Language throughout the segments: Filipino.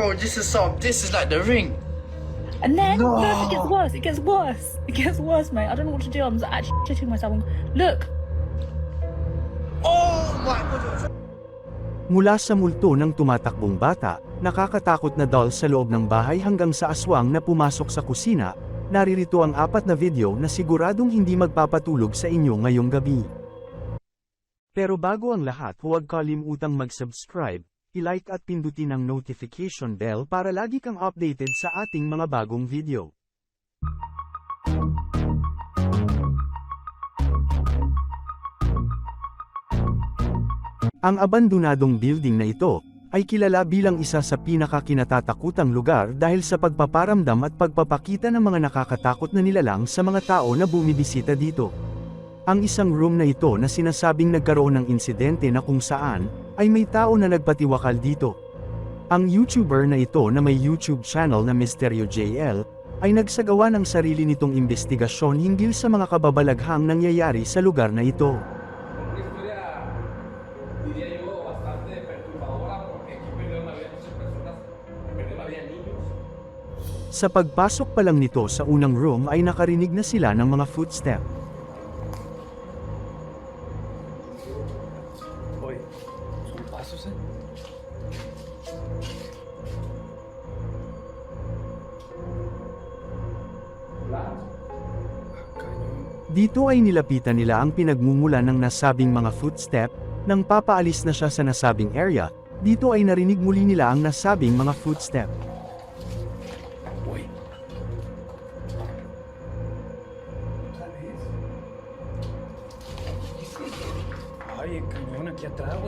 Bro, this is so. This is like the ring. And then No. look, it gets worse. It gets worse. It gets worse, mate. I don't know what to do. I'm actually shitting myself. Look, Oh my god. Mula sa multo ng tumatakbong bata, nakakatakot na doll sa loob ng bahay hanggang sa aswang na pumasok sa kusina, naririto ang apat na video na siguradong hindi magpapatulog sa inyo ngayong gabi. Pero bago ang lahat huwag kalimutang mag-subscribe, i-like at pindutin ang notification bell para lagi kang updated sa ating mga bagong video. Ang abandonadong building na ito, ay kilala bilang isa sa pinakakinatatakutang lugar dahil sa pagpaparamdam at pagpapakita ng mga nakakatakot na nilalang sa mga tao na bumibisita dito. Ang isang room na ito na sinasabing nagkaroon ng insidente na kung saan, ay may tao na nagpatiwakal dito. Ang YouTuber na ito na may YouTube channel na Misteryo JL, ay nagsagawa ng sarili nitong investigasyon hinggil sa mga kababalaghang nangyayari sa lugar na ito. Sa pagpasok pa lang nito sa unang room ay nakarinig na sila ng mga footstep. Dito ay nilapitan nila ang pinagmumulan ng nasabing mga footstep, nang papaalis na siya sa nasabing area, dito ay narinig muli nila ang nasabing mga footstep.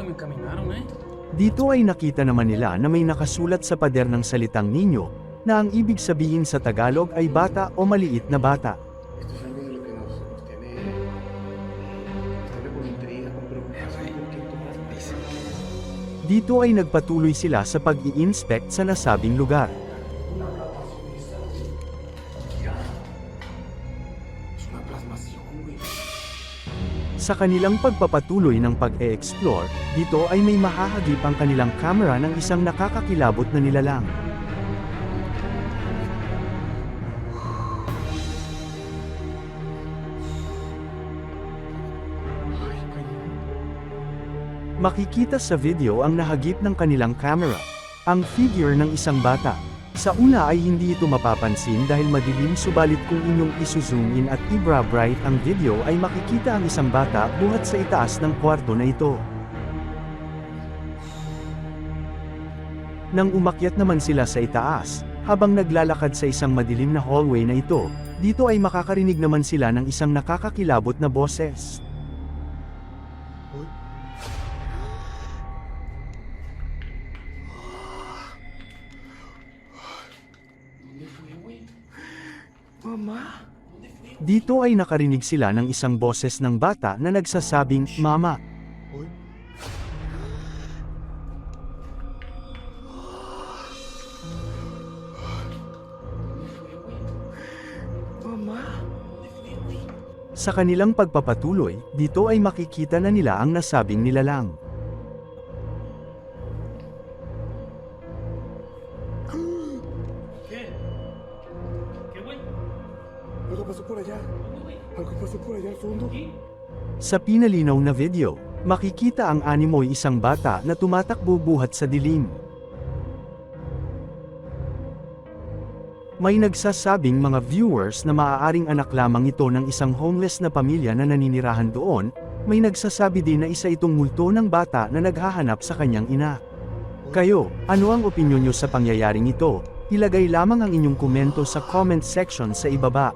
Encaminaron, eh. Dito ay nakita naman nila na may nakasulat sa pader ng salitang ninyo, na ang ibig sabihin sa Tagalog ay bata o maliit na bata. Dito ay nagpatuloy sila sa pag-i-inspect sa nasabing lugar. Sa kanilang pagpapatuloy ng pag-e-explore, dito ay may mahahagip ang kanilang camera ng isang nakakakilabot na nilalang. Makikita sa video ang nahagip ng kanilang camera, ang figure ng isang bata. Sa una ay hindi ito mapapansin dahil madilim subalit kung inyong isuzoom in at ibra bright ang video ay makikita ang isang bata buhat sa itaas ng kwarto na ito. Nang umakyat naman sila sa itaas, habang naglalakad sa isang madilim na hallway na ito, dito ay makakarinig naman sila ng isang nakakakilabot na boses. Dito ay nakarinig sila ng isang boses ng bata na nagsasabing, Mama. Mama? Sa kanilang pagpapatuloy, dito ay makikita na nila ang nasabing nilalang. Sa pinalinaw na video, makikita ang animoy isang bata na tumatakbo buhat sa dilim. May nagsasabing mga viewers na maaaring anak lamang ito ng isang homeless na pamilya na naninirahan doon, may nagsasabi din na isa itong multo ng bata na naghahanap sa kanyang ina. Kayo, ano ang opinyon nyo sa pangyayaring ito? Ilagay lamang ang inyong komento sa comment section sa ibaba.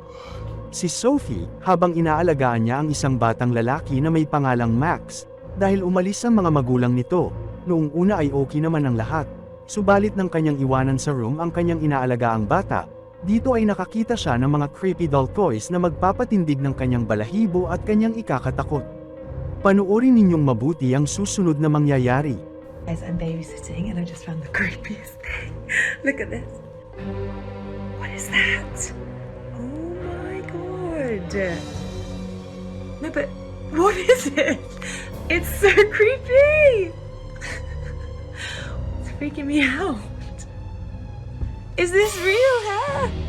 Si Sophie, habang inaalagaan niya ang isang batang lalaki na may pangalang Max, dahil umalis ang mga magulang nito, noong una ay okay naman ang lahat. Subalit ng kanyang iwanan sa room ang kanyang inaalagaang bata, dito ay nakakita siya ng mga creepy doll toys na magpapatindig ng kanyang balahibo at kanyang ikakatakot. Panuorin ninyong mabuti ang susunod na mangyayari. Guys, I'm babysitting and I just found the creepiest thing. Look at this. What is that? God. No, but what is it? It's so creepy. it's freaking me out. Is this real hair?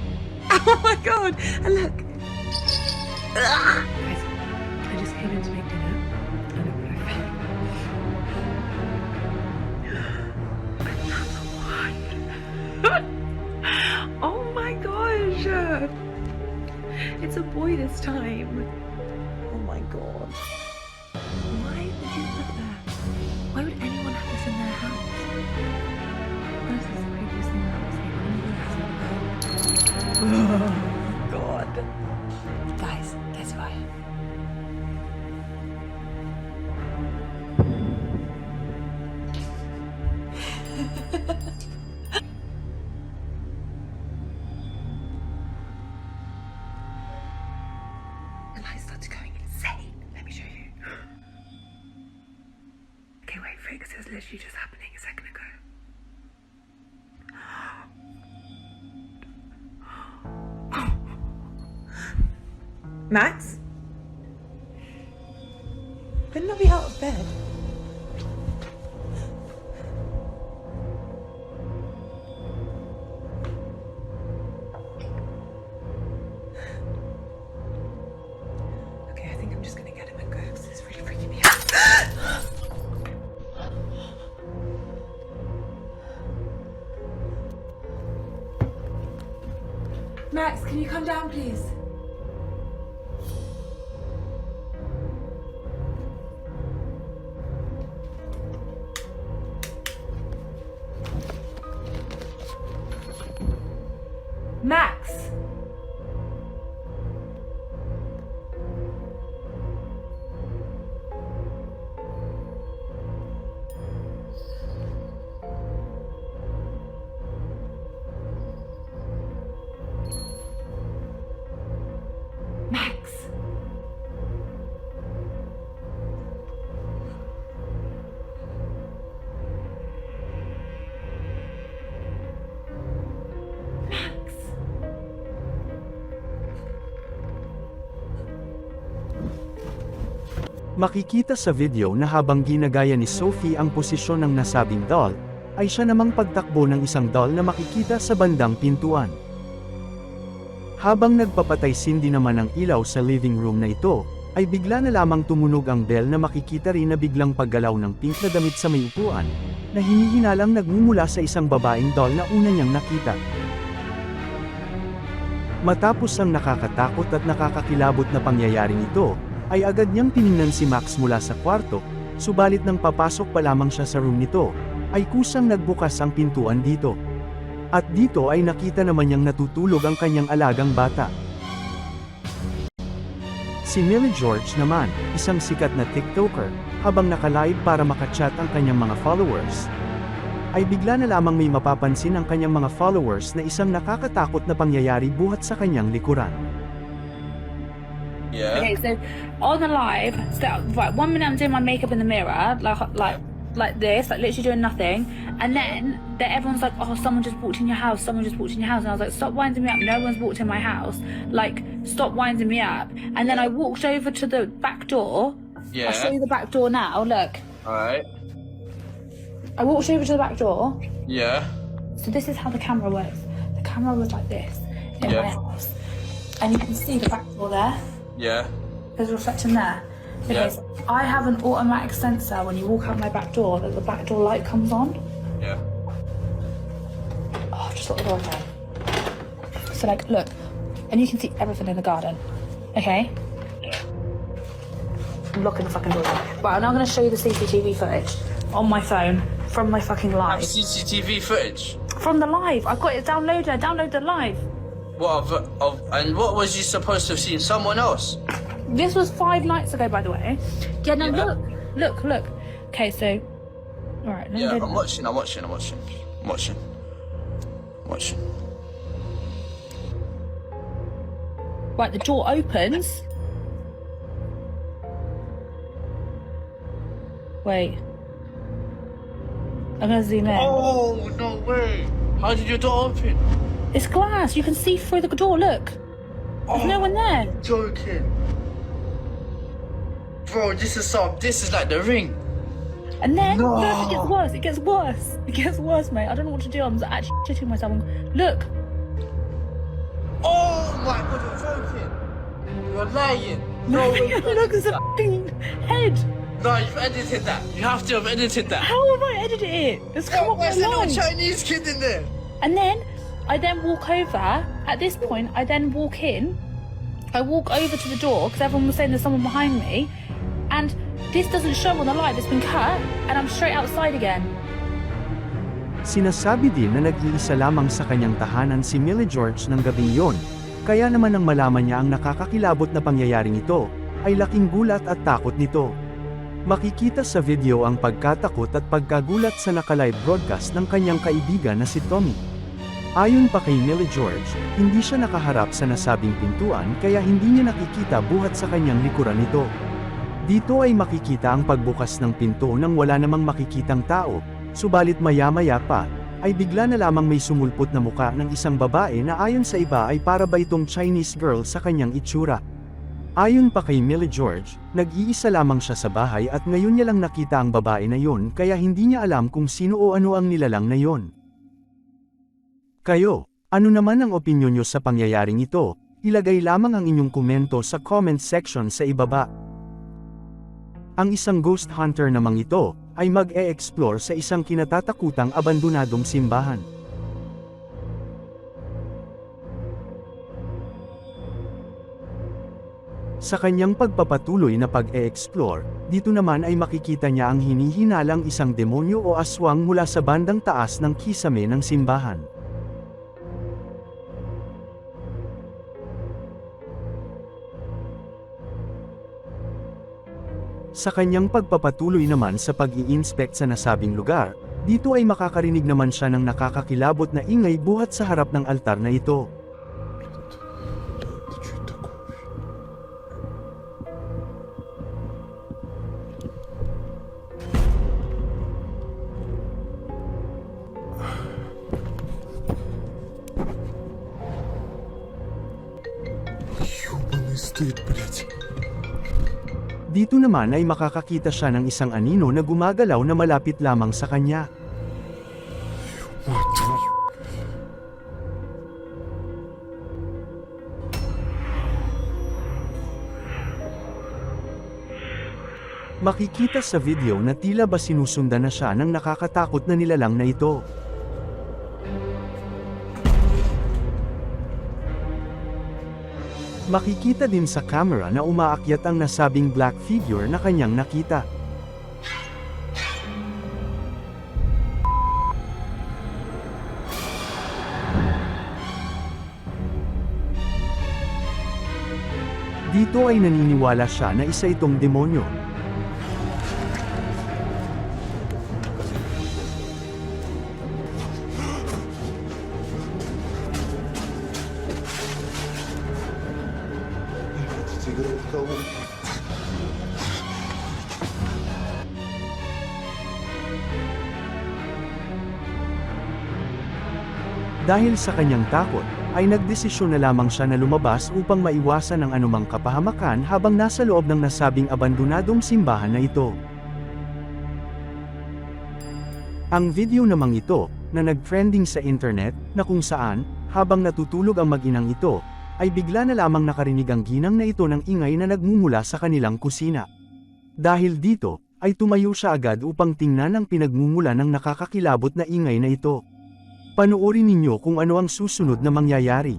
Oh my god. And look. I just came in It's a boy this time. Oh my god. Why would you put that? Why would anyone have this in their house? This is the creepiest thing I've ever seen. Oh god. Guys, guess what? The Okay, wait for it because it was literally just happening a second ago. Max? Couldn't I be out of bed? Max, can you come down, please? Makikita sa video na habang ginagaya ni Sophie ang posisyon ng nasabing doll, ay siya namang pagtakbo ng isang doll na makikita sa bandang pintuan. Habang nagpapatay sindi naman ng ilaw sa living room na ito, ay bigla na lamang tumunog ang bell na makikita rin na biglang paggalaw ng pink na damit sa may upuan, na hinihinalang nagmumula sa isang babaeng doll na una niyang nakita. Matapos ang nakakatakot at nakakakilabot na pangyayaring ito, ay agad niyang tiningnan si Max mula sa kwarto, subalit nang papasok pa lamang siya sa room nito, ay kusang nagbukas ang pintuan dito. At dito ay nakita naman niyang natutulog ang kanyang alagang bata. Si Millie George naman, isang sikat na TikToker, habang nakalive para makachat ang kanyang mga followers, ay bigla na lamang may mapapansin ang kanyang mga followers na isang nakakatakot na pangyayari buhat sa kanyang likuran. Yeah. Okay, so on the live, so, right, one minute I'm doing my makeup in the mirror, like like like this, like literally doing nothing, and then then everyone's like, oh, someone just walked in your house, someone just walked in your house, and I was like, stop winding me up, no one's walked in my house, like stop winding me up, and then I walked over to the back door. Yeah. I'll show you the back door now. Look, Alright. I walked over to the back door. Yeah. So this is how the camera works. The camera was like this in Yeah. my house, and you can see the back door there. Yeah. There's a reflection there. Because Yeah. I have an automatic sensor when you walk out my back door that the back door light comes on. Yeah. Oh, I've just got the door again. So like, look, and you can see everything in the garden. Okay. I'm locking the fucking door. Right, I'm now going to show you the CCTV footage on my phone from my fucking Have live CCTV footage. From the live. I've got it downloaded. I downloaded the live. What of, of and what was you supposed to have seen? Someone else? This was five nights ago, by the way. Yeah, no, Yeah. look, look, look. Okay, so, all right. Let me Yeah, go- I'm watching. I'm watching. I'm watching. I'm watching. I'm watching. Right, the door opens. Wait. I'm gonna zoom in. Oh no way! How did your door open? It's glass. You can see through the door. Look. There's no oh, one there. Joking. Bro, this is so. This is like the ring. And then No. it gets worse. It gets worse. It gets worse, mate. I don't know what to do. I'm actually shitting myself. Look. Oh my god, you're joking. You're lying. No, look, there's a head. no, you've edited that. You have to have edited that. How have I edited it? It's come Oh, up the little online. Chinese kid in there? And then I then walk over. At this point, I then walk in. I walk over to the door because everyone was saying there's someone behind me. And this doesn't show on the live. It's been cut. And I'm straight outside again. Sinasabi din na nag-iisa lamang sa kanyang tahanan si Millie George ng gabing yon. Kaya naman nang malaman niya ang nakakakilabot na pangyayaring ito, ay laking gulat at takot nito. Makikita sa video ang pagkatakot at pagkagulat sa nakalive broadcast ng kanyang kaibigan na si Tommy. Ayon pa kay Millie George, hindi siya nakaharap sa nasabing pintuan kaya hindi niya nakikita buhat sa kanyang likuran nito. Dito ay makikita ang pagbukas ng pinto nang wala namang makikitang tao, subalit maya-maya pa, ay bigla na lamang may sumulpot na muka ng isang babae na ayon sa iba ay para itong Chinese girl sa kanyang itsura. Ayon pa kay Millie George, nag-iisa lamang siya sa bahay at ngayon niya lang nakita ang babae na yon kaya hindi niya alam kung sino o ano ang nilalang na yon. Kayo, ano naman ang opinyon niyo sa pangyayaring ito? Ilagay lamang ang inyong komento sa comment section sa ibaba. Ang isang ghost hunter namang ito, ay mag-e-explore sa isang kinatatakutang abandonadong simbahan. Sa kanyang pagpapatuloy na pag-e-explore, dito naman ay makikita niya ang hinihinalang isang demonyo o aswang mula sa bandang taas ng kisame ng simbahan. Sa kanyang pagpapatuloy naman sa pag-i-inspect sa nasabing lugar, dito ay makakarinig naman siya ng nakakakilabot na ingay buhat sa harap ng altar na ito. Ёбаный стыд, блядь. Dito naman ay makakakita siya ng isang anino na gumagalaw na malapit lamang sa kanya. Makikita sa video na tila ba sinusundan na siya ng nakakatakot na nilalang na ito. Makikita din sa camera na umaakyat ang nasabing black figure na kanyang nakita. Dito ay naniniwala siya na isa itong demonyo. Dahil sa kanyang takot, ay nagdesisyon na lamang siya na lumabas upang maiwasan ang anumang kapahamakan habang nasa loob ng nasabing abandonadong simbahan na ito. Ang video namang ito, na nag-trending sa internet, na kung saan, habang natutulog ang mag-inang ito, ay bigla na lamang nakarinig ang ginang na ito ng ingay na nagmumula sa kanilang kusina. Dahil dito, ay tumayo siya agad upang tingnan ang pinagmumula ng nakakakilabot na ingay na ito. Panoorin ninyo kung ano ang susunod na mangyayari.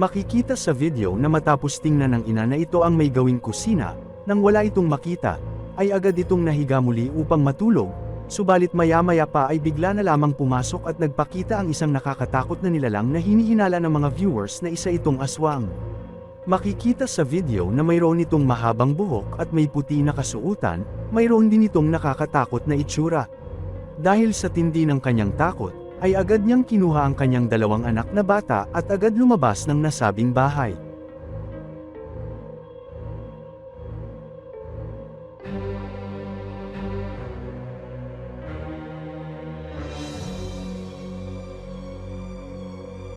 Makikita sa video na matapos tingnan ng ina na ito ang may gawing kusina, nang wala itong makita, ay agad itong nahiga muli upang matulog, subalit maya-maya pa ay bigla na lamang pumasok at nagpakita ang isang nakakatakot na nilalang na hinihinala ng mga viewers na isa itong aswang. Makikita sa video na mayroon itong mahabang buhok at may puti na kasuutan, mayroon din itong nakakatakot na itsura. Dahil sa tindi ng kanyang takot, ay agad niyang kinuha ang kanyang dalawang anak na bata at agad lumabas ng nasabing bahay.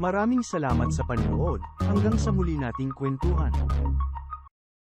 Maraming salamat sa panonood, hanggang sa muli nating kwentuhan.